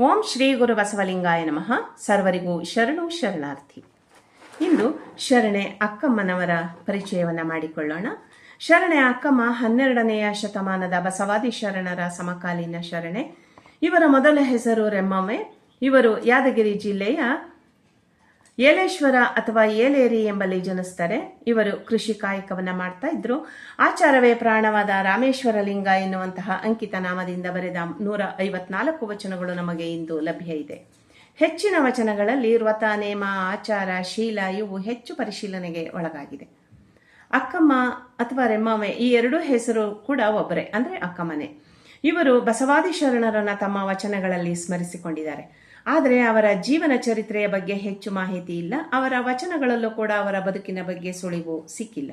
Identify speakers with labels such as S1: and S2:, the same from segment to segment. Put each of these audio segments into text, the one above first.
S1: ಓಂ ಶ್ರೀ ಗುರು ಬಸವಲಿಂಗಾಯ ನಮಃ. ಸರ್ವರಿಗೂ ಶರಣು ಶರಣಾರ್ಥಿ. ಇಂದು ಶರಣೆ ಅಕ್ಕಮ್ಮನವರ ಪರಿಚಯವನ್ನು ಮಾಡಿಕೊಳ್ಳೋಣ. ಶರಣೆ ಅಕ್ಕಮ್ಮ ಹನ್ನೆರಡನೆಯ ಶತಮಾನದ ಬಸವಾದಿ ಶರಣರ ಸಮಕಾಲೀನ ಶರಣೆ. ಇವರ ಮೊದಲ ಹೆಸರು ರೆಮ್ಮಮ್ಮೆ. ಇವರು ಯಾದಗಿರಿ ಜಿಲ್ಲೆಯ ಏಲೇಶ್ವರ ಅಥವಾ ಏಲೇರಿ ಎಂಬಲ್ಲಿ ಜನಿಸ್ತಾರೆ. ಇವರು ಕೃಷಿ ಕಾಯಕವನ್ನ ಮಾಡ್ತಾ ಇದ್ರು. ಆಚಾರವೇ ಪ್ರಾಣವಾದ ರಾಮೇಶ್ವರ ಲಿಂಗ ಎನ್ನುವಂತಹ ಅಂಕಿತ ನಾಮದಿಂದ ಬರೆದ ನೂರ ಐವತ್ನಾಲ್ಕು ವಚನಗಳು ನಮಗೆ ಇಂದು ಲಭ್ಯ ಇದೆ. ಹೆಚ್ಚಿನ ವಚನಗಳಲ್ಲಿ ವ್ರತ, ನೇಮ, ಆಚಾರ, ಶೀಲ ಇವು ಹೆಚ್ಚು ಪರಿಶೀಲನೆಗೆ ಒಳಗಾಗಿದೆ. ಅಕ್ಕಮ್ಮ ಅಥವಾ ರೆಮ್ಮವೆ ಈ ಎರಡೂ ಹೆಸರು ಕೂಡ ಒಬ್ಬರೇ, ಅಂದ್ರೆ ಅಕ್ಕಮ್ಮನೆ. ಇವರು ಬಸವಾದಿ ಶರಣರನ್ನ ತಮ್ಮ ವಚನಗಳಲ್ಲಿ ಸ್ಮರಿಸಿಕೊಂಡಿದ್ದಾರೆ. ಆದರೆ ಅವರ ಜೀವನ ಚರಿತ್ರೆಯ ಬಗ್ಗೆ ಹೆಚ್ಚು ಮಾಹಿತಿ ಇಲ್ಲ. ಅವರ ವಚನಗಳಲ್ಲೂ ಕೂಡ ಅವರ ಬದುಕಿನ ಬಗ್ಗೆ ಸುಳಿವು ಸಿಕ್ಕಿಲ್ಲ.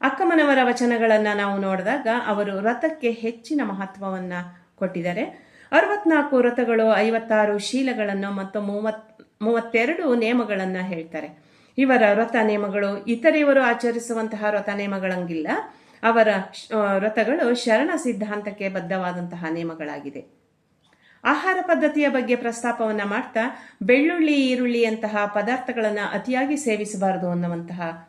S1: ಅಕ್ಕಮ್ಮನವರ ವಚನಗಳನ್ನು ನಾವು ನೋಡಿದಾಗ ಅವರು ರಥಕ್ಕೆ ಹೆಚ್ಚಿನ ಮಹತ್ವವನ್ನು ಕೊಟ್ಟಿದ್ದಾರೆ. ಅರವತ್ನಾಲ್ಕು ವ್ರತಗಳು ಐವತ್ತಾರು ಶೀಲಗಳನ್ನು ಮತ್ತು ಮೂವತ್, ಮೂವತ್ತೆರಡು ನೇಮಗಳನ್ನು ಹೇಳ್ತಾರೆ. ಇವರ ವ್ರತ ನೇಮಗಳು ಇತರೆಯವರು ಆಚರಿಸುವಂತಹ ವ್ರತ ನೇಮಗಳಂಗಿಲ್ಲ. ಅವರ ವ್ರತಗಳು ಶರಣ ಸಿದ್ಧಾಂತಕ್ಕೆ ಬದ್ಧವಾದಂತಹ ನೇಮಗಳಾಗಿದೆ. ಆಹಾರ ಪದ್ಧತಿಯ ಬಗ್ಗೆ ಪ್ರಸ್ತಾಪವನ್ನ ಮಾಡ್ತಾ ಬೆಳ್ಳುಳ್ಳಿ ಈರುಳ್ಳಿಯಂತಹ ಪದಾರ್ಥಗಳನ್ನು ಅತಿಯಾಗಿ ಸೇವಿಸಬಾರದು ಅನ್ನುವಂತಹ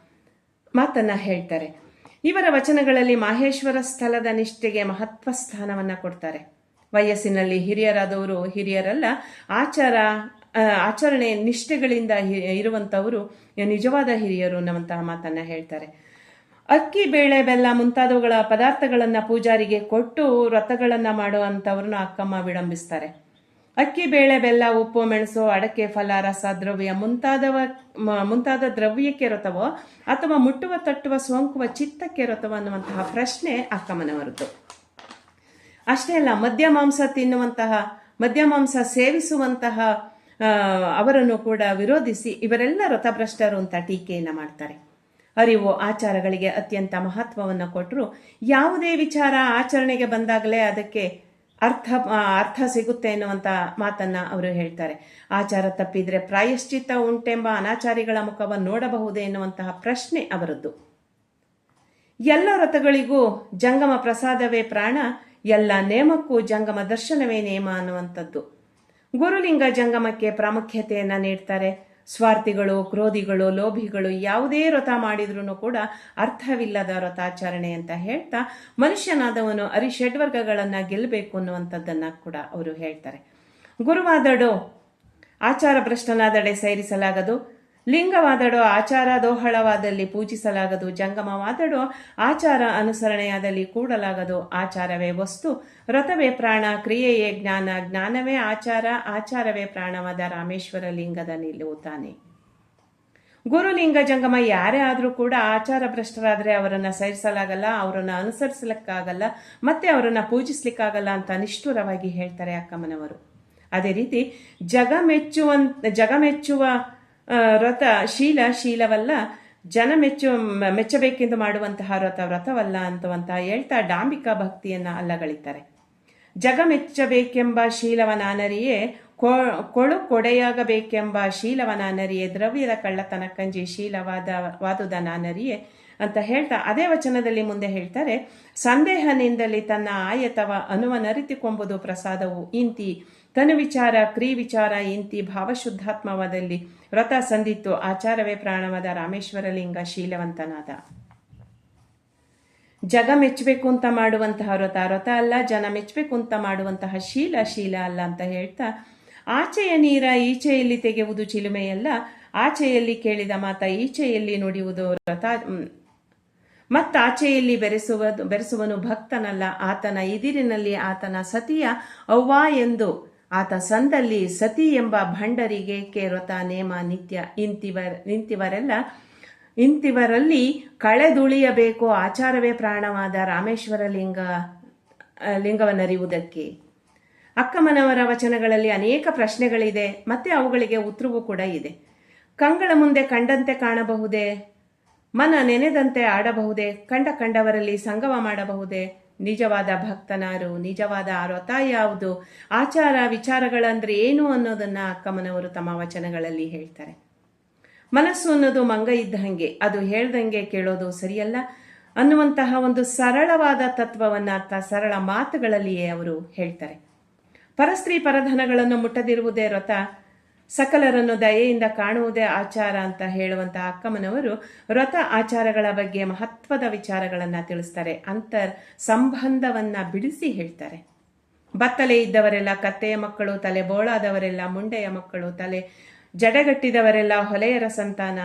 S1: ಮಾತನ್ನ ಹೇಳ್ತಾರೆ. ಇವರ ವಚನಗಳಲ್ಲಿ ಮಾಹೇಶ್ವರ ಸ್ಥಳದ ನಿಷ್ಠೆಗೆ ಮಹತ್ವ ಸ್ಥಾನವನ್ನ ಕೊಡ್ತಾರೆ. ವಯಸ್ಸಿನಲ್ಲಿ ಹಿರಿಯರಾದವರು ಹಿರಿಯರಲ್ಲ, ಆಚಾರ ಆಚರಣೆ ನಿಷ್ಠೆಗಳಿಂದ ಇರುವಂತವರು ನಿಜವಾದ ಹಿರಿಯರು ಅನ್ನುವಂತಹ ಮಾತನ್ನ ಹೇಳ್ತಾರೆ. ಅಕ್ಕಿ, ಬೇಳೆ, ಬೆಲ್ಲ ಮುಂತಾದವುಗಳ ಪದಾರ್ಥಗಳನ್ನು ಪೂಜಾರಿಗೆ ಕೊಟ್ಟು ವ್ರತಗಳನ್ನು ಮಾಡುವಂಥವ್ರನ್ನ ಅಕ್ಕಮ್ಮ ವಿಳಂಬಿಸ್ತಾರೆ. ಅಕ್ಕಿ, ಬೇಳೆ, ಬೆಲ್ಲ, ಉಪ್ಪು, ಮೆಣಸು, ಅಡಕೆ, ಫಲ, ರಸ, ದ್ರವ್ಯ ಮುಂತಾದವ ಮುಂತಾದ ದ್ರವ್ಯಕ್ಕೆ ರಥವೋ ಅಥವಾ ಮುಟ್ಟುವ, ತಟ್ಟುವ, ಸೋಂಕುವ ಚಿತ್ತಕ್ಕೆ ರಥವೋ ಅನ್ನುವಂತಹ ಪ್ರಶ್ನೆ ಅಕ್ಕಮ್ಮನವರದ್ದು. ಅಷ್ಟೇ ಅಲ್ಲ, ಮದ್ಯ ಮಾಂಸ ತಿನ್ನುವಂತಹ, ಮದ್ಯ ಮಾಂಸ ಸೇವಿಸುವಂತಹ ಅವರನ್ನು ಕೂಡ ವಿರೋಧಿಸಿ ಇವರೆಲ್ಲ ವ್ರತಭ್ರಷ್ಟರು ಅಂತ ಟೀಕೆಯನ್ನು ಮಾಡ್ತಾರೆ. ಅರಿವು ಆಚಾರಗಳಿಗೆ ಅತ್ಯಂತ ಮಹತ್ವವನ್ನು ಕೊಟ್ಟರು. ಯಾವುದೇ ವಿಚಾರ ಆಚರಣೆಗೆ ಬಂದಾಗಲೇ ಅದಕ್ಕೆ ಅರ್ಥ ಅರ್ಥ ಸಿಗುತ್ತೆ ಎನ್ನುವಂಥ ಮಾತನ್ನ ಅವರು ಹೇಳ್ತಾರೆ. ಆಚಾರ ತಪ್ಪಿದರೆ ಪ್ರಾಯಶ್ಚಿತ್ತ ಉಂಟೆಂಬ ಅನಾಚಾರಿಗಳ ಮುಖವನ್ನು ನೋಡಬಹುದೇ ಎನ್ನುವಂತಹ ಪ್ರಶ್ನೆ ಅವರದ್ದು. ಎಲ್ಲ ರಥಗಳಿಗೂ ಜಂಗಮ ಪ್ರಸಾದವೇ ಪ್ರಾಣ, ಎಲ್ಲ ನೇಮಕ್ಕೂ ಜಂಗಮ ದರ್ಶನವೇ ನೇಮ ಅನ್ನುವಂಥದ್ದು. ಗುರುಲಿಂಗ ಜಂಗಮಕ್ಕೆ ಪ್ರಾಮುಖ್ಯತೆಯನ್ನು ನೀಡ್ತಾರೆ. ಸ್ವಾರ್ಥಿಗಳು, ಕ್ರೋಧಿಗಳು, ಲೋಭಿಗಳು ಯಾವುದೇ ವ್ರತ ಮಾಡಿದ್ರೂ ಕೂಡ ಅರ್ಥವಿಲ್ಲದ ವ್ರತಾಚರಣೆ ಅಂತ ಹೇಳ್ತಾ ಮನುಷ್ಯನಾದವನು ಅರಿಷಡ್ವರ್ಗಗಳನ್ನ ಗೆಲ್ಲಬೇಕು ಅನ್ನುವಂಥದ್ದನ್ನ ಕೂಡ ಅವರು ಹೇಳ್ತಾರೆ. ಗುರುವಾದಡು ಆಚಾರ ಭ್ರಷ್ಟನಾದಡೆ ಸೇರಿಸಲಾಗದು. ಲಿಂಗವಾದಡೋ ಆಚಾರ ದೋಹಳವಾದಲ್ಲಿ ಪೂಜಿಸಲಾಗದು ಜಂಗಮವಾದಡೋ ಆಚಾರ ಅನುಸರಣೆಯಾದಲ್ಲಿ ಕೂಡಲಾಗದು. ಆಚಾರವೇ ವಸ್ತು ವ್ರತವೇ ಪ್ರಾಣ ಕ್ರಿಯೆಯೇ ಜ್ಞಾನ ಜ್ಞಾನವೇ ಆಚಾರ ಆಚಾರವೇ ಪ್ರಾಣವಾದ ರಾಮೇಶ್ವರ ಲಿಂಗದ ನಿಲುವು ತಾನೆ. ಗುರುಲಿಂಗ ಜಂಗಮ ಯಾರೇ ಆದರೂ ಕೂಡ ಆಚಾರ ಭ್ರಷ್ಟರಾದರೆ ಅವರನ್ನ ಸಹಿಸಲಾಗಲ್ಲ ಅವರನ್ನ ಅನುಸರಿಸಲಿಕ್ಕಾಗಲ್ಲ ಮತ್ತೆ ಅವರನ್ನ ಪೂಜಿಸ್ಲಿಕ್ಕಾಗಲ್ಲ ಅಂತ ನಿಷ್ಠುರವಾಗಿ ಹೇಳ್ತಾರೆ ಅಕ್ಕಮ್ಮನವರು. ಅದೇ ರೀತಿ ಜಗ ಜಗಮೆಚ್ಚುವ ಜಗ ಮೆಚ್ಚುವ ಆ, ವ್ರತ ಶೀಲ, ಶೀಲವಲ್ಲ, ಜನ ಮೆಚ್ಚು, ಮೆಚ್ಚಬೇಕೆಂದು ಮಾಡುವಂತಹ ವ್ರತ ವ್ರತವಲ್ಲ ಅಂತವಂತಹ ಹೇಳ್ತಾ ಡಾಂಬಿಕಾ ಭಕ್ತಿಯನ್ನ ಅಲ್ಲಗಳಿತಾರೆ ಜಗ ಮೆಚ್ಚಬೇಕೆಂಬ ಶೀಲವನಾನರಿಯೇ ಕೊಳು ಕೊಡೆಯಾಗಬೇಕೆಂಬ ಶೀಲವನಾನರಿಯೇ, ದ್ರವ್ಯದ ಕಳ್ಳತನ ಕಂಜಿ ಶೀಲವಾದ ವಾದುದ ನಾನರಿಯೇ ಅಂತ ಹೇಳ್ತಾ ಅದೇ ವಚನದಲ್ಲಿ ಮುಂದೆ ಹೇಳ್ತಾರೆ, ಸಂದೇಹನಿಂದಲೇ ತನ್ನ ಆಯತವ ಅನುವನರಿತಿಕೊಂಬುದು ಪ್ರಸಾದವು ಇಂತಿ. ತನು ವಿಚಾರ ಕ್ರೀ ವಿಚಾರ ಇಂತಿ ಭಾವಶುದ್ಧಾತ್ಮವಾದಲ್ಲಿ ವ್ರತ ಸಂದಿತ್ತು. ಆಚಾರವೇ ಪ್ರಾಣವಾದ ರಾಮೇಶ್ವರಲಿಂಗ ಶೀಲವಂತನಾದ. ಜಗ ಮೆಚ್ಚಬೇಕು ಅಂತ ಮಾಡುವಂತಹ ವ್ರತ. ವ್ರತ ಅಲ್ಲ, ಜನ ಮೆಚ್ಚಬೇಕು ಅಂತ ಮಾಡುವಂತಹ ಶೀಲ ಶೀಲ ಅಲ್ಲ ಅಂತ ಹೇಳ್ತಾ, ಆಚೆಯ ನೀರ ಈಚೆಯಲ್ಲಿ ತೆಗೆಯುವುದು ಚಿಲುಮೆಯಲ್ಲ, ಆಚೆಯಲ್ಲಿ ಕೇಳಿದ ಮಾತ ಈಚೆಯಲ್ಲಿ ನುಡಿಯುವುದು ವ್ರತ. ಮತ್ತ ಆಚೆಯಲ್ಲಿ ಬೆರೆಸುವ, ಬೆರೆಸುವನು ಭಕ್ತನಲ್ಲ, ಆತನ ಇದಿರಿನಲ್ಲಿ ಆತನ ಸತಿಯ ಅವ್ವಾ ಎಂದು ಆತ ಸಂದಲ್ಲಿ ಸತಿ ಎಂಬ ಭಂಡರಿಗೆ ಕೇರತ ನೇಮ ನಿತ್ಯ ಇಂತಿವರ್, ನಿಂತಿವರೆಲ್ಲ, ಇಂತಿವರಲ್ಲಿ ಕಳೆದುಳಿಯಬೇಕು ಆಚಾರವೇ ಪ್ರಾಣವಾದ ರಾಮೇಶ್ವರ ಲಿಂಗ ಲಿಂಗವನ್ನರಿಯುವುದಕ್ಕೆ. ಅಕ್ಕಮ್ಮನವರ ವಚನಗಳಲ್ಲಿ ಅನೇಕ ಪ್ರಶ್ನೆಗಳಿದೆ, ಮತ್ತೆ ಅವುಗಳಿಗೆ ಉತ್ತರವೂ ಕೂಡ ಇದೆ. ಕಂಗಳ ಮುಂದೆ ಕಂಡಂತೆ ಕಾಣಬಹುದೇ, ಮನ ನೆನೆದಂತೆ ಆಡಬಹುದೇ, ಕಂಡ ಕಂಡವರಲ್ಲಿ ಸಂಗಮ ಮಾಡಬಹುದೇ ನಿಜವಾದ ಭಕ್ತನಾರು, ನಿಜವಾದ ವ್ರತ ಯಾವುದು? ಆಚಾರ ವಿಚಾರಗಳಂದ್ರೆ ಏನು ಅನ್ನೋದನ್ನ ಅಕ್ಕಮ್ಮನವರು ತಮ್ಮ ವಚನಗಳಲ್ಲಿ ಹೇಳ್ತಾರೆ. ಮನಸ್ಸು ಅನ್ನೋದು ಮಂಗ ಇದ್ದಂಗೆ ಅದು ಹೇಳ್ದಂಗೆ ಕೇಳೋದು ಸರಿಯಲ್ಲ ಅನ್ನುವಂತಹ ಒಂದು ಸರಳವಾದ ತತ್ವವನ್ನು ತ ಸರಳ ಮಾತುಗಳಲ್ಲಿಯೇ ಅವರು ಹೇಳ್ತಾರೆ. ಪರಸ್ತ್ರೀ ಪರಧನಗಳನ್ನು ಮುಟ್ಟದಿರುವುದೇ ವ್ರತ ಸಕಲರನ್ನು ದಯೆಯಿಂದ ಕಾಣುವುದೇ ಆಚಾರ ಅಂತ ಹೇಳುವಂತಹ ಅಕ್ಕಮ್ಮನವರು ವ್ರತ ಆಚಾರಗಳ ಬಗ್ಗೆ ಮಹತ್ವದ ವಿಚಾರಗಳನ್ನ ತಿಳಿಸ್ತಾರೆ. ಅಂತರ್ ಸಂಬಂಧವನ್ನ ಬಿಡಿಸಿ ಹೇಳ್ತಾರೆ. ಬತ್ತಲೆ ಇದ್ದವರೆಲ್ಲ ಕತ್ತೆಯ ಮಕ್ಕಳು, ತಲೆ ಬೋಳಾದವರೆಲ್ಲ ಮುಂಡೆಯ ಮಕ್ಕಳು, ತಲೆ ಜಡಗಟ್ಟಿದವರೆಲ್ಲ ಹೊಲೆಯರ ಸಂತಾನ.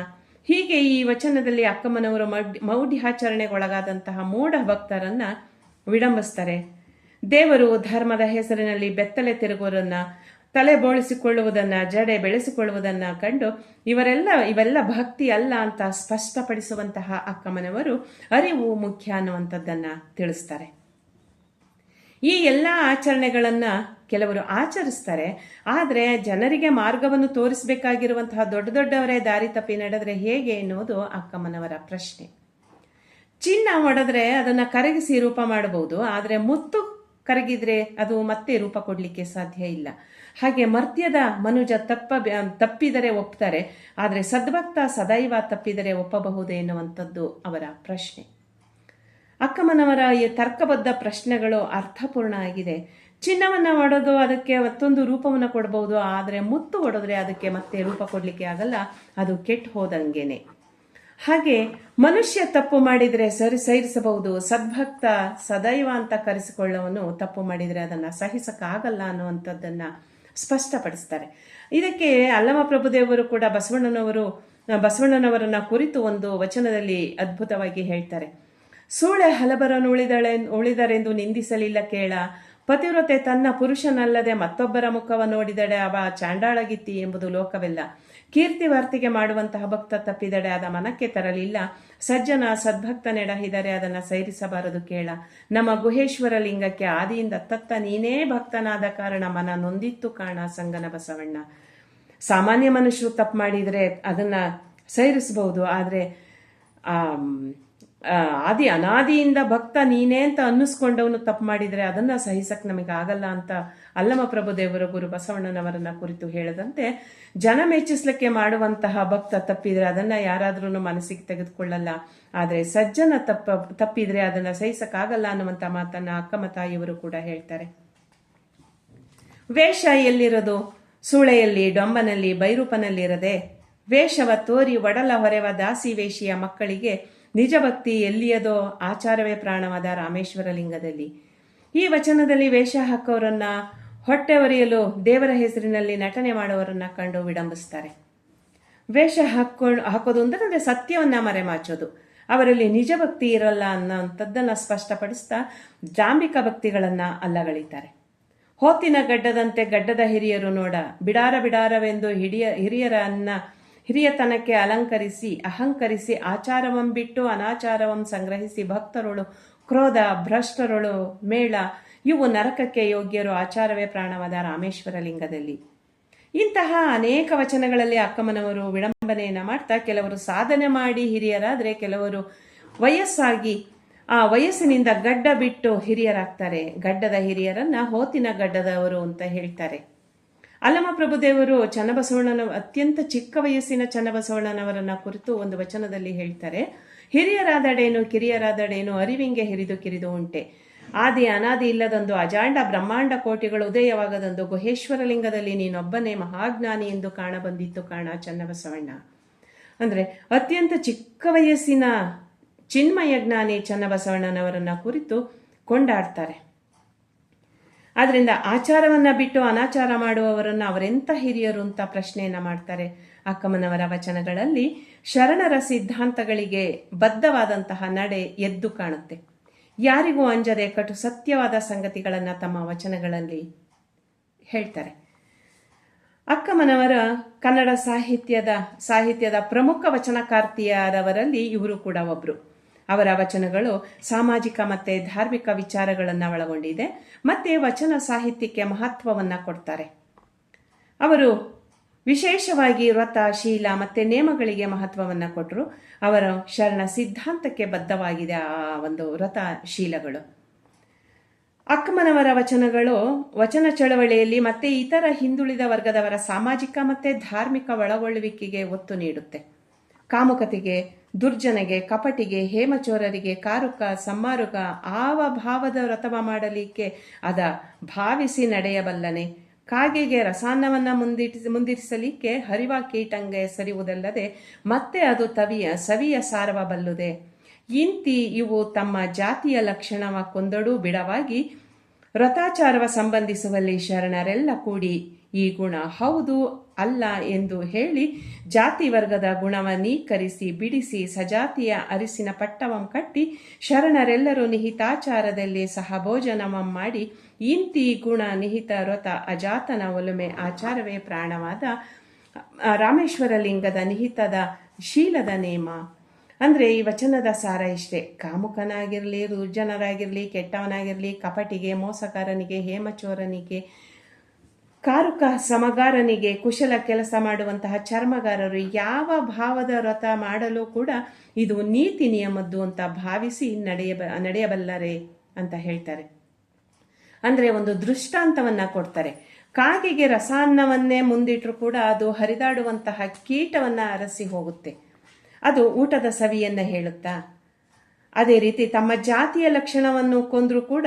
S1: ಹೀಗೆ ಈ ವಚನದಲ್ಲಿ ಅಕ್ಕಮ್ಮನವರು ಮೌಢ್ಯ, ಮೌಢ್ಯಾಚರಣೆಗೊಳಗಾದಂತಹ ಮೂಢ ಭಕ್ತರನ್ನ ವಿಡಂಬಿಸ್ತಾರೆ. ದೇವರು ಧರ್ಮದ ಹೆಸರಿನಲ್ಲಿ ಬೆತ್ತಲೆ ತಿರುಗುವರನ್ನ ತಲೆ ಬೋಳಿಸಿಕೊಳ್ಳುವುದನ್ನ ಜಡೆ ಬೆಳೆಸಿಕೊಳ್ಳುವುದನ್ನ ಕಂಡು ಇವರೆಲ್ಲ, ಇವೆಲ್ಲ ಭಕ್ತಿ ಅಲ್ಲ ಅಂತ ಸ್ಪಷ್ಟಪಡಿಸುವಂತಹ ಅಕ್ಕಮ್ಮನವರು ಅರಿವು ಮುಖ್ಯ ಅನ್ನುವಂಥದ್ದನ್ನ ತಿಳಿಸ್ತಾರೆ. ಈ ಎಲ್ಲ ಆಚರಣೆಗಳನ್ನ ಕೆಲವರು ಆಚರಿಸ್ತಾರೆ, ಆದರೆ ಜನರಿಗೆ ಮಾರ್ಗವನ್ನು ತೋರಿಸಬೇಕಾಗಿರುವಂತಹ ದೊಡ್ಡ ದೊಡ್ಡವರೇ ದಾರಿ ತಪ್ಪಿ ನಡೆದ್ರೆ ಹೇಗೆ ಎನ್ನುವುದು ಅಕ್ಕಮ್ಮನವರ ಪ್ರಶ್ನೆ. ಚಿನ್ನ ಒಡೆದ್ರೆ ಅದನ್ನ ಕರಗಿಸಿ ರೂಪ ಮಾಡಬಹುದು, ಆದರೆ ಮುತ್ತು ಕರಗಿದ್ರೆ ಅದು ಮತ್ತೆ ರೂಪ ಕೊಡಲಿಕ್ಕೆ ಸಾಧ್ಯ ಇಲ್ಲ. ಹಾಗೆ ಮರ್ತ್ಯದ ಮನುಜ ತಪ್ಪ ತಪ್ಪಿದರೆ ಒಪ್ತಾರೆ, ಆದರೆ ಸದ್ಭಕ್ತ ಸದೈವ ತಪ್ಪಿದರೆ ಒಪ್ಪಬಹುದೇ ಎನ್ನುವಂಥದ್ದು ಅವರ ಪ್ರಶ್ನೆ. ಅಕ್ಕಮ್ಮನವರ ಈ ತರ್ಕಬದ್ಧ ಪ್ರಶ್ನೆಗಳು ಅರ್ಥಪೂರ್ಣ ಆಗಿದೆ. ಚಿನ್ನವನ್ನು ಒಡೆದು ಅದಕ್ಕೆ ಮತ್ತೊಂದು ರೂಪವನ್ನು ಕೊಡಬಹುದು ಆದರೆ ಮುತ್ತು ಒಡೆದ್ರೆ ಅದಕ್ಕೆ ಮತ್ತೆ ರೂಪ ಕೊಡಲಿಕ್ಕೆ ಆಗಲ್ಲ, ಅದು ಕೆಟ್ಟು ಹೋದಂಗೆನೆ. ಹಾಗೆ ಮನುಷ್ಯ ತಪ್ಪು ಮಾಡಿದರೆ ಸರಿ ಸಹಿಸಬಹುದು ಸದ್ಭಕ್ತ ಸದೈವ ಅಂತ ಕರೆಸಿಕೊಳ್ಳವನು ತಪ್ಪು ಮಾಡಿದರೆ ಅದನ್ನು ಸಹಿಸಕ್ಕಾಗಲ್ಲ ಅನ್ನುವಂಥದ್ದನ್ನ ಸ್ಪಷ್ಟಪಡಿಸ್ತಾರೆ. ಇದಕ್ಕೆ ಅಲ್ಲಮ ಪ್ರಭುದೇವರು ಕೂಡ ಬಸವಣ್ಣನವರು, ಬಸವಣ್ಣನವರನ್ನ ಕುರಿತು ಒಂದು ವಚನದಲ್ಲಿ ಅದ್ಭುತವಾಗಿ ಹೇಳ್ತಾರೆ. ಸೂಳೆ ಹಲಬರನ್ನು ಉಳಿದಳೆ, ಉಳಿದರೆಂದು ನಿಂದಿಸಲಿಲ್ಲ ಕೇಳ. ಪತಿವ್ರತೆ ತನ್ನ ಪುರುಷನಲ್ಲದೆ ಮತ್ತೊಬ್ಬರ ಮುಖವ ನೋಡಿದಡೆ ಅವ ಚಾಂಡಾಳಗಿತ್ತಿ ಎಂಬುದು ಲೋಕವೆಲ್ಲ. ಕೀರ್ತಿ ವಾರ್ತಿಗೆ ಮಾಡುವಂತಹ ಭಕ್ತ ತಪ್ಪಿದಡೆ ಆದ ಮನಕ್ಕೆ ತರಲಿಲ್ಲ. ಸಜ್ಜನ ಸದ್ಭಕ್ತನೆಡಹಿದರೆ ಅದನ್ನು ಸೇರಿಸಬಾರದು ಕೇಳ. ನಮ್ಮ ಗುಹೇಶ್ವರ ಲಿಂಗಕ್ಕೆ ಆದಿಯಿಂದ ತತ್ತ ನೀನೇ ಭಕ್ತನಾದ ಕಾರಣ ಮನ ನೊಂದಿತ್ತು ಕಾಣ ಸಂಗನ ಬಸವಣ್ಣ. ಸಾಮಾನ್ಯ ಮನುಷ್ಯರು ತಪ್ಪು ಮಾಡಿದರೆ ಅದನ್ನ ಸೈರಿಸಬಹುದು, ಆದ್ರೆ ಆದಿ ಅನಾದಿಯಿಂದ ಭಕ್ತ ನೀನೇ ಅಂತ ಅನ್ನಿಸ್ಕೊಂಡವನು ತಪ್ಪು ಮಾಡಿದರೆ ಅದನ್ನ ಸಹಿಸಕ್ ನಮಗೆ ಆಗಲ್ಲ ಅಂತ ಅಲ್ಲಮ ಪ್ರಭುದೇವರು ಗುರು ಬಸವಣ್ಣನವರನ್ನ ಕುರಿತು ಹೇಳದಂತೆ, ಜನ ಮೆಚ್ಚಿಸ್ಲಿಕ್ಕೆ ಮಾಡುವಂತಹ ಭಕ್ತ ತಪ್ಪಿದ್ರೆ ಅದನ್ನ ಯಾರಾದ್ರೂ ಮನಸ್ಸಿಗೆ ತೆಗೆದುಕೊಳ್ಳಲ್ಲ. ಆದರೆ ಸಜ್ಜನ ತಪ್ಪ, ತಪ್ಪಿದ್ರೆ ಅದನ್ನ ಸಹಿಸಕ್ಕಾಗಲ್ಲ ಅನ್ನುವಂತ ಮಾತನ್ನ ಅಕ್ಕಮ್ಮ ತಾಯಿಯವರು ಕೂಡ ಹೇಳ್ತಾರೆ. ವೇಷ ಎಲ್ಲಿರೋದು? ಸೂಳೆಯಲ್ಲಿ, ಡೊಂಬನಲ್ಲಿ, ಬೈರೂಪನಲ್ಲಿರದೆ ವೇಷವ ತೋರಿ ಒಡಲ ಹೊರೆವ ದಾಸಿ ವೇಷಿಯ ಮಕ್ಕಳಿಗೆ ನಿಜ ಭಕ್ತಿ ಎಲ್ಲಿಯದೋ ಆಚಾರವೇ ಪ್ರಾಣವಾದ ರಾಮೇಶ್ವರ ಲಿಂಗದಲ್ಲಿ. ಈ ವಚನದಲ್ಲಿ ವೇಷ ಹಾಕೋರನ್ನ ಹೊಟ್ಟೆ ಒರೆಯಲು ದೇವರ ಹೆಸರಿನಲ್ಲಿ ನಟನೆ ಮಾಡುವವರನ್ನ ಕಂಡು ವಿಡಂಬಿಸ್ತಾರೆ. ವೇಷ ಹಾಕೊಂಡು ಹಾಕೋದು ಅಂದ್ರೆ ಸತ್ಯವನ್ನ ಮರೆಮಾಚೋದು. ಅವರಲ್ಲಿ ನಿಜ ಭಕ್ತಿ ಇರಲ್ಲ ಅನ್ನೋಂಥದ್ದನ್ನ ಸ್ಪಷ್ಟಪಡಿಸ್ತಾ ಜಾಂಬಿಕ ಭಕ್ತಿಗಳನ್ನ ಅಲ್ಲಗಳಿತಾರೆ ಹೋತಿನ ಗಡ್ಡದಂತೆ ಗಡ್ಡದ ಹಿರಿಯರು ನೋಡ, ಬಿಡಾರ, ಬಿಡಾರವೆಂದು ಹಿಡಿಯ, ಹಿರಿಯರನ್ನ ಹಿರಿಯತನಕ್ಕೆ ಅಲಂಕರಿಸಿ, ಅಹಂಕರಿಸಿ, ಆಚಾರವಂ ಬಿಟ್ಟು ಅನಾಚಾರವಂ ಸಂಗ್ರಹಿಸಿ ಭಕ್ತರುಳು, ಕ್ರೋಧ, ಭ್ರಷ್ಟರುಳು, ಮೇಳ, ಇವು ನರಕಕ್ಕೆ ಯೋಗ್ಯರು, ಆಚಾರವೇ ಪ್ರಾಣವಾದ ರಾಮೇಶ್ವರ ಲಿಂಗದಲ್ಲಿ. ಇಂತಹ ಅನೇಕ ವಚನಗಳಲ್ಲಿ ಅಕ್ಕಮ್ಮನವರು ವಿಡಂಬನೆಯನ್ನು ಮಾಡ್ತಾ, ಕೆಲವರು ಸಾಧನೆ ಮಾಡಿ ಹಿರಿಯರಾದರೆ ಕೆಲವರು ವಯಸ್ಸಾಗಿ ಆ ವಯಸ್ಸಿನಿಂದ ಗಡ್ಡ ಬಿಟ್ಟು ಹಿರಿಯರಾಗ್ತಾರೆ. ಗಡ್ಡದ ಹಿರಿಯರನ್ನ ಹೋತಿನ ಗಡ್ಡದವರು ಅಂತ ಹೇಳ್ತಾರೆ. ಅಲ್ಲಮ ಪ್ರಭುದೇವರು ಚನ್ನಬಸವಣ್ಣನ ಅತ್ಯಂತ ಚಿಕ್ಕ ವಯಸ್ಸಿನ ಚನ್ನಬಸವಣ್ಣನವರನ್ನ ಕುರಿತು ಒಂದು ವಚನದಲ್ಲಿ ಹೇಳ್ತಾರೆ. ಹಿರಿಯರಾದಡೇನು, ಕಿರಿಯರಾದಡೇನು, ಅರಿವಿಂಗೆ ಹಿರಿದು ಕಿರಿದು ಉಂಟೆ. ಆದಿ ಅನಾದಿ ಇಲ್ಲದೊಂದು ಅಜಾಂಡ ಬ್ರಹ್ಮಾಂಡ ಕೋಟಿಗಳು ಉದಯವಾಗದೊಂದು ಗುಹೇಶ್ವರಲಿಂಗದಲ್ಲಿ ನೀನೊಬ್ಬನೇ ಮಹಾಜ್ಞಾನಿ ಎಂದು ಕಾಣಬಂದಿತ್ತು ಕಾಣ ಚನ್ನಬಸವಣ್ಣ. ಅಂದ್ರೆ ಅತ್ಯಂತ ಚಿಕ್ಕ ವಯಸ್ಸಿನ ಚಿನ್ಮಯ ಜ್ಞಾನಿ ಚನ್ನಬಸವಣ್ಣನವರನ್ನ ಕುರಿತು ಕೊಂಡಾಡ್ತಾರೆ. ಆದ್ರಿಂದ ಆಚಾರವನ್ನ ಬಿಟ್ಟು ಅನಾಚಾರ ಮಾಡುವವರನ್ನ ಅವರೆಂಥ ಹಿರಿಯರು ಅಂತ ಪ್ರಶ್ನೆಯನ್ನ ಮಾಡ್ತಾರೆ. ಅಕ್ಕಮ್ಮನವರ ವಚನಗಳಲ್ಲಿ ಶರಣರ ಸಿದ್ಧಾಂತಗಳಿಗೆ ಬದ್ಧವಾದಂತಹ ನಡೆ ಎದ್ದು ಕಾಣುತ್ತೆ. ಯಾರಿಗೂ ಅಂಜದೆ ಕಟು ಸತ್ಯವಾದ ಸಂಗತಿಗಳನ್ನ ತಮ್ಮ ವಚನಗಳಲ್ಲಿ ಹೇಳ್ತಾರೆ. ಅಕ್ಕಮ್ಮನವರ ಕನ್ನಡ ಸಾಹಿತ್ಯದ ಸಾಹಿತ್ಯದ ಪ್ರಮುಖ ವಚನಕಾರ್ತಿಯಾದವರಲ್ಲಿ ಇವರು ಕೂಡ ಒಬ್ರು. ಅವರ ವಚನಗಳು ಸಾಮಾಜಿಕ ಮತ್ತೆ ಧಾರ್ಮಿಕ ವಿಚಾರಗಳನ್ನು ಒಳಗೊಂಡಿದೆ. ಮತ್ತೆ ವಚನ ಸಾಹಿತ್ಯಕ್ಕೆ ಮಹತ್ವವನ್ನ ಕೊಡ್ತಾರೆ. ಅವರು ವಿಶೇಷವಾಗಿ ವ್ರತ, ಶೀಲ ಮತ್ತೆ ನೇಮಗಳಿಗೆ ಮಹತ್ವವನ್ನ ಕೊಟ್ಟರು ಅವರ ಶರಣ ಸಿದ್ಧಾಂತಕ್ಕೆ ಬದ್ಧವಾಗಿದೆ ಆ ಒಂದು ವ್ರತ, ಶೀಲಗಳು. ಅಕ್ಮನವರ ವಚನಗಳು ವಚನ ಚಳವಳಿಯಲ್ಲಿ ಮತ್ತೆ ಇತರ ಹಿಂದುಳಿದ ವರ್ಗದವರ ಸಾಮಾಜಿಕ ಮತ್ತೆ ಧಾರ್ಮಿಕ ಒಳಗೊಳ್ಳುವಿಕೆಗೆ ಒತ್ತು ನೀಡುತ್ತೆ. ಕಾಮುಕತೆಗೆ, ದುರ್ಜನೆಗೆ, ಕಪಟಿಗೆ, ಹೇಮಚೋರರಿಗೆ, ಕಾರುಕ, ಸಮ್ಮಾರುಕ ಆವ ಭಾವದ ವ್ರತವ ಮಾಡಲಿಕ್ಕೆ ಅದ ಭಾವಿಸಿ ನಡೆಯಬಲ್ಲನೆ. ಕಾಗೆಗೆ ರಸಾನ್ನವನ್ನ ಮುಂದಿರಿಸಿ ಮುಂದಿರಿಸಲಿಕ್ಕೆ ಹರಿವ ಕೀಟಂಗೆ ಸರಿಯುವುದಲ್ಲದೆ ಮತ್ತೆ ಅದು ತವಿಯ, ಸವಿಯ ಸಾರವ ಬಲ್ಲುದೆ. ಇಂತಿ ಇವು ತಮ್ಮ ಜಾತಿಯ ಲಕ್ಷಣವ ಕೊಂದಡೂ ಬಿಡವಾಗಿ ವ್ರತಾಚಾರವ ಸಂಬಂಧಿಸುವಲ್ಲಿ ಶರಣರೆಲ್ಲ ಕೂಡಿ ಈ ಗುಣ ಹೌದು ಅಲ್ಲ ಎಂದು ಹೇಳಿ ಜಾತಿ ವರ್ಗದ ಗುಣವ ನೀಕರಿಸಿ ಬಿಡಿಸಿ ಸಜಾತಿಯ ಅರಿಸಿನ ಪಟ್ಟವಂ ಕಟ್ಟಿ ಶರಣರೆಲ್ಲರೂ ನಿಹಿತಾಚಾರದಲ್ಲಿ ಸಹ ಭೋಜನವಂ ಮಾಡಿ ಇಂತಿ ಗುಣ ನಿಹಿತ ವ್ರತ ಅಜಾತನ ಒಲುಮೆ ಆಚಾರವೇ ಪ್ರಾಣವಾದ ರಾಮೇಶ್ವರ ಲಿಂಗದ ನಿಹಿತದ ಶೀಲದ ನೇಮ. ಅಂದ್ರೆ ಈ ವಚನದ ಸಾರ ಇಷ್ಟೇ. ಕಾಮುಕನಾಗಿರಲಿ, ದುರ್ಜನರಾಗಿರ್ಲಿ, ಕೆಟ್ಟವನಾಗಿರಲಿ, ಕಪಟಿಗೆ ಮೋಸಕಾರನಿಗೆ ಹೇಮಚೋರನಿಗೆ ಕಾರುಕ ಸಮಗಾರನಿಗೆ ಕುಶಲ ಕೆಲಸ ಮಾಡುವಂತಹ ಚರ್ಮಗಾರರು ಯಾವ ಭಾವದ ವ್ರತ ಮಾಡಲು ಕೂಡ ಇದು ನೀತಿ ನಿಯಮದ್ದು ಅಂತ ಭಾವಿಸಿ ನಡೆಯಬ, ನಡೆಯಬಲ್ಲರೆ ಅಂತ ಹೇಳ್ತಾರೆ. ಅಂದ್ರೆ ಒಂದು ದೃಷ್ಟಾಂತವನ್ನು ಕೊಡ್ತಾರೆ. ಕಾಗೆಗೆ ರಸಾನ್ನವನ್ನೇ ಮುಂದಿಟ್ಟರು ಕೂಡ ಅದು ಹರಿದಾಡುವಂತಹ ಕೀಟವನ್ನ ಅರಸಿ ಹೋಗುತ್ತೆ. ಅದು ಊಟದ ಸವಿಯನ್ನ ಹೇಳುತ್ತಾ? ಅದೇ ರೀತಿ ತಮ್ಮ ಜಾತಿಯ ಲಕ್ಷಣವನ್ನು ಕೊಂದರೂ ಕೂಡ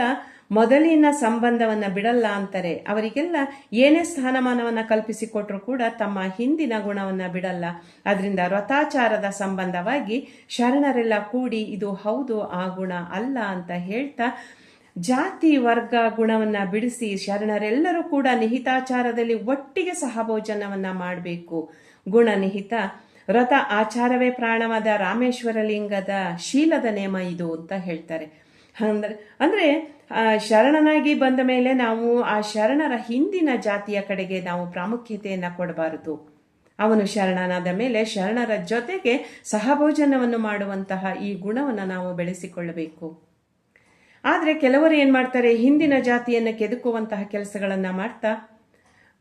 S1: ಮೊದಲಿನ ಸಂಬಂಧವನ್ನ ಬಿಡಲ್ಲ ಅಂತಾರೆ. ಅವರಿಗೆಲ್ಲ ಏನೇ ಸ್ಥಾನಮಾನವನ್ನ ಕಲ್ಪಿಸಿಕೊಟ್ರು ಕೂಡ ತಮ್ಮ ಹಿಂದಿನ ಗುಣವನ್ನ ಬಿಡಲ್ಲ. ಅದರಿಂದ ವ್ರತಾಚಾರದ ಸಂಬಂಧವಾಗಿ ಶರಣರೆಲ್ಲ ಕೂಡಿ ಇದು ಹೌದು, ಆ ಗುಣ ಅಲ್ಲ ಅಂತ ಹೇಳ್ತಾ ಜಾತಿ, ವರ್ಗ ಗುಣವನ್ನ ಬಿಡಿಸಿ ಶರಣರೆಲ್ಲರೂ ಕೂಡ ನಿಹಿತಾಚಾರದಲ್ಲಿ ಒಟ್ಟಿಗೆ ಸಹಭೋಜನವನ್ನ ಮಾಡಬೇಕು. ಗುಣ ನಿಹಿತ ವ್ರತ ಆಚಾರವೇ ಪ್ರಾಣವಾದ ರಾಮೇಶ್ವರ ಲಿಂಗದ ಶೀಲದ ನೇಮ ಇದು ಅಂತ ಹೇಳ್ತಾರೆ. ಅಂದ್ರೆ ಅಂದ್ರೆ ಶರಣನಾಗಿ ಬಂದ ಮೇಲೆ ನಾವು ಆ ಶರಣರ ಹಿಂದಿನ ಜಾತಿಯ ಕಡೆಗೆ ನಾವು ಪ್ರಾಮುಖ್ಯತೆಯನ್ನು ಕೊಡಬಾರದು. ಅವನು ಶರಣನಾದ ಮೇಲೆ ಶರಣರ ಜೊತೆಗೆ ಸಹಭೋಜನವನ್ನು ಮಾಡುವಂತಹ ಈ ಗುಣವನ್ನು ನಾವು ಬೆಳೆಸಿಕೊಳ್ಳಬೇಕು. ಆದರೆ ಕೆಲವರು ಏನು ಮಾಡ್ತಾರೆ? ಹಿಂದಿನ ಜಾತಿಯನ್ನು ಕೆದಕುವಂತಹ ಕೆಲಸಗಳನ್ನು ಮಾಡ್ತಾ,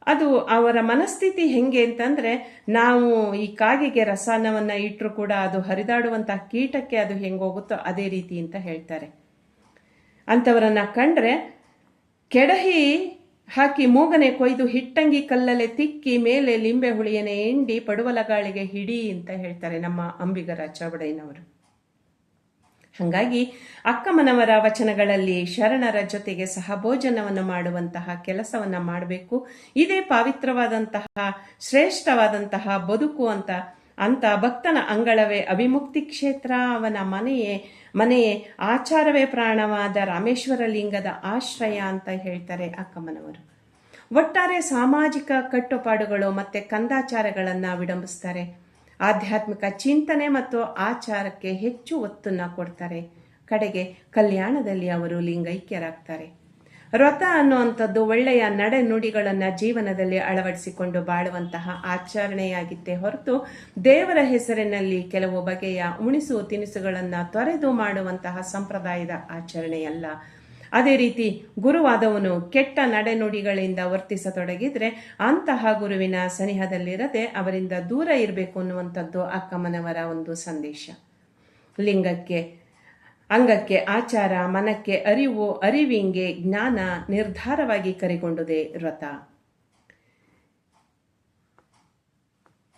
S1: ಅದು ಅವರ ಮನಸ್ಥಿತಿ ಹೆಂಗೆ ಅಂತಂದ್ರೆ ನಾವು ಈ ಕಾಗೆಗೆ ರಸಾನವನ್ನ ಇಟ್ಟರು ಕೂಡ ಅದು ಹರಿದಾಡುವಂತಹ ಕೀಟಕ್ಕೆ ಅದು ಹೆಂಗೋಗುತ್ತೋ ಅದೇ ರೀತಿ ಅಂತ ಹೇಳ್ತಾರೆ. ಅಂಥವರನ್ನ ಕಂಡ್ರೆ ಕೆಡಹಿ ಹಾಕಿ ಮೂಗನೆ ಕೊಯ್ದು ಹಿಟ್ಟಂಗಿ ಕಲ್ಲಲೆ ತಿಕ್ಕಿ ಮೇಲೆ ಲಿಂಬೆ ಹುಳಿಯನೆ ಎಂಡಿ ಪಡುವಲ ಗಾಳಿಗೆ ಹಿಡಿ ಅಂತ ಹೇಳ್ತಾರೆ ನಮ್ಮ ಅಂಬಿಗರ ಚೌಡಯ್ಯನವರು. ಹಾಗಾಗಿ ಅಕ್ಕಮ್ಮನವರ ವಚನಗಳಲ್ಲಿ ಶರಣರ ಜೊತೆಗೆ ಸಹಭೋಜನವನ್ನು ಮಾಡುವಂತಹ ಕೆಲಸವನ್ನು ಮಾಡಬೇಕು. ಇದೇ ಪಾವಿತ್ರವಾದಂತಹ, ಶ್ರೇಷ್ಠವಾದಂತಹ ಬದುಕು ಅಂತ ಅಂತ ಭಕ್ತನ ಅಂಗಳವೇ ಅಭಿಮುಕ್ತಿ ಕ್ಷೇತ್ರ ಅವನ ಮನೆಯೇ ಮನೆಯೇ, ಆಚಾರವೇ ಪ್ರಾಣವಾದ ರಾಮೇಶ್ವರ ಲಿಂಗದ ಆಶ್ರಯ ಅಂತ ಹೇಳ್ತಾರೆ ಅಕ್ಕಮ್ಮನವರು. ಒಟ್ಟಾರೆ ಸಾಮಾಜಿಕ ಕಟ್ಟುಪಾಡುಗಳು ಮತ್ತೆ ಕಂದಾಚಾರಗಳನ್ನು ವಿಡಂಬಿಸ್ತಾರೆ. ಆಧ್ಯಾತ್ಮಿಕ ಚಿಂತನೆ ಮತ್ತು ಆಚಾರಕ್ಕೆ ಹೆಚ್ಚು ಒತ್ತನ್ನು ಕೊಡ್ತಾರೆ. ಕಡೆಗೆ ಕಲ್ಯಾಣದಲ್ಲಿ ಅವರು ಲಿಂಗೈಕ್ಯರಾಗ್ತಾರೆ. ವ್ರತ ಅನ್ನುವಂಥದ್ದು ಒಳ್ಳೆಯ ನಡೆ ನುಡಿಗಳನ್ನು ಜೀವನದಲ್ಲಿ ಅಳವಡಿಸಿಕೊಂಡು ಬಾಳುವಂತಹ ಆಚರಣೆಯಾಗಿತ್ತೆ ಹೊರತು ದೇವರ ಹೆಸರಿನಲ್ಲಿ ಕೆಲವು ಬಗೆಯ ಉಣಿಸು ತಿನಿಸುಗಳನ್ನು ತೊರೆದು ಮಾಡುವಂತಹ ಸಂಪ್ರದಾಯದ ಆಚರಣೆಯಲ್ಲ. ಅದೇ ರೀತಿ ಗುರುವಾದವನು ಕೆಟ್ಟ ನಡೆನುಡಿಗಳಿಂದ ವರ್ತಿಸತೊಡಗಿದ್ರೆ ಅಂತಹ ಗುರುವಿನ ಸನಿಹದಲ್ಲಿರದೆ ಅವರಿಂದ ದೂರ ಇರಬೇಕು ಅನ್ನುವಂಥದ್ದು ಅಕ್ಕಮ್ಮನವರ ಒಂದು ಸಂದೇಶ. ಲಿಂಗಕ್ಕೆ ಅಂಗಕ್ಕೆ ಆಚಾರ, ಮನಕ್ಕೆ ಅರಿವು, ಅರಿವಿಂಗೆ ಜ್ಞಾನ ನಿರ್ಧಾರವಾಗಿ ಕರೆಗೊಂಡುದೇ ವ್ರತ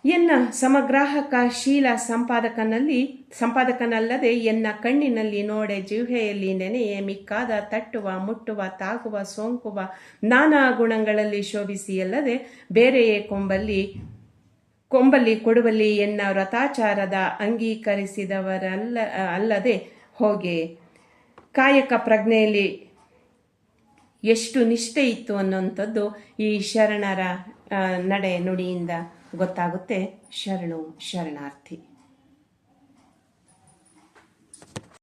S1: ಎನ್ನ ಸಮಗ್ರಾಹಕ, ಶೀಲ ಸಂಪಾದಕನಲ್ಲಿ, ಸಂಪಾದಕನಲ್ಲದೆ ಎನ್ನ ಕಣ್ಣಿನಲ್ಲಿ ನೋಡೆ ಜಿಹ್ವೆಯಲ್ಲಿ ನೆನೆಯೇ ಮಿಕ್ಕಾದ, ತಟ್ಟುವ, ಮುಟ್ಟುವ, ತಾಗುವ, ಸೋಂಕುವ ನಾನಾ ಗುಣಗಳಲ್ಲಿ ಶೋಭಿಸಿ ಅಲ್ಲದೆ ಬೇರೆಯೇ ಕೊಂಬಲ್ಲಿ ಕೊಂಬಲ್ಲಿ ಕೊಡುವಲ್ಲಿ ಎನ್ನ ವ್ರತಾಚಾರದ ಅಂಗೀಕರಿಸಿದವರಲ್ಲ, ಅಲ್ಲದೆ ಹೋಗೆ ಕಾಯಕ ಪ್ರಜ್ಞೆಯಲ್ಲಿ ಎಷ್ಟು ನಿಷ್ಠೆ ಇತ್ತು ಅನ್ನುವಂಥದ್ದು ಈ ಶರಣರ ನಡೆ ನುಡಿಯಿಂದ ಗೊತ್ತಾಗುತ್ತೆ. ಶರಣು ಶರಣಾರ್ಥಿ.